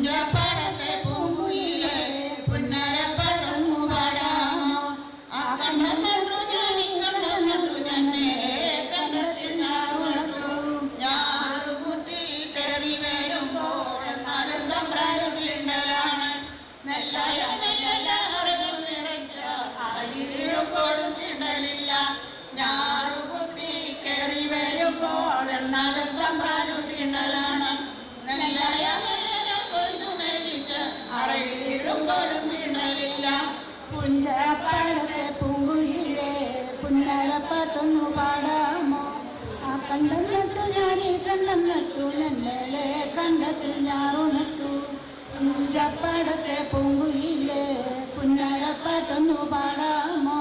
തുഞ്ചപ്പടത്തെ ഞാൻ കണ്ട നട്ടു തന്നെ കണ്ട നട്ടു ഞാറ് കുത്തി കയറി വരുമ്പോൾ എന്നാലും തമ്പ്രാട് തിണ്ടലാണ്. നെല്ലായ നിറച്ച അയിടുമ്പോഴും തിണ്ടലില്ല. ഞാറ് കുത്തി കയറി വരുമ്പോൾ എന്നാലും തമ്പ്രാനു തിണ്ടലാണ്. നെല്ലായ മേടിച്ച് അറയിടുമ്പോഴും തീണ്ടലില്ല പുഞ്ചപ്പാടത്തെ പൂങ്കുയിലെ പുന്നരപ്പാട്ടൊന്നു പാടാമോ? ആ കണ്ടം നട്ടു ഞാൻ ഈ കണ്ടം നട്ടു ഞങ്ങളെ കണ്ടത്തിൽ ഞാറു നട്ടു പുഞ്ചപ്പാടത്തെ പൂങ്കുയിലെ പുന്നരപ്പാട്ടൊന്നു പാടാമോ?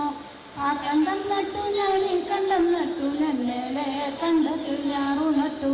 ആ കണ്ടം നട്ടു ഞാൻ ഈ കണ്ടം നട്ടു ഞങ്ങളെ കണ്ടത്തിൽ ഞാറു നട്ടു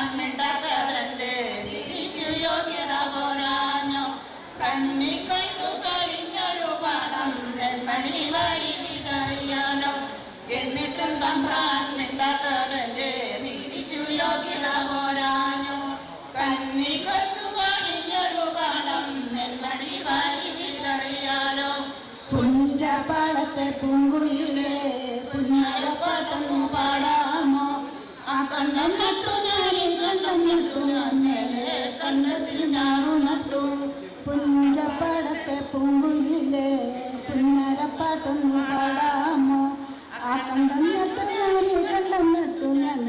പുഞ്ചപാടത്തെ പൂങ്കുയിലെ പുന്നരപ്പാട്ടൊന്നു പാടാമോ? ആ കണ്ടം നട്ടു ഞാൻ കണ്ടം നട്ടു ഞാൻ കണ്ടത്തിൽ ഞാറു നട്ടു. പുഞ്ചപ്പാടത്തെ പൂങ്കുയിലെ പുന്നരപ്പാട്ടൊന്നു പാടാമോ? ആ കണ്ടം നട്ടു ഈ കണ്ടം നട്ടു ഞാൻ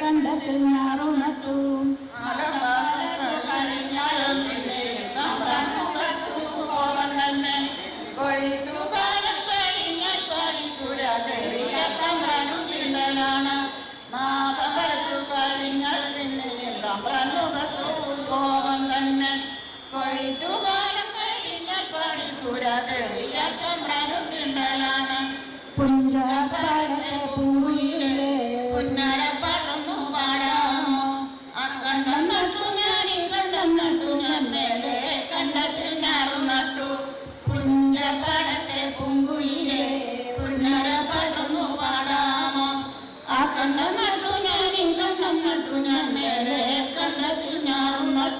കണ്ടത്തിൽ ഞാറു നട്ടു. മാസം കഴിഞ്ഞാൽ പിന്നെ തമ്പ്രാൻ മുഖത്തു കോപം തന്നെ. കൊയ്ത്തു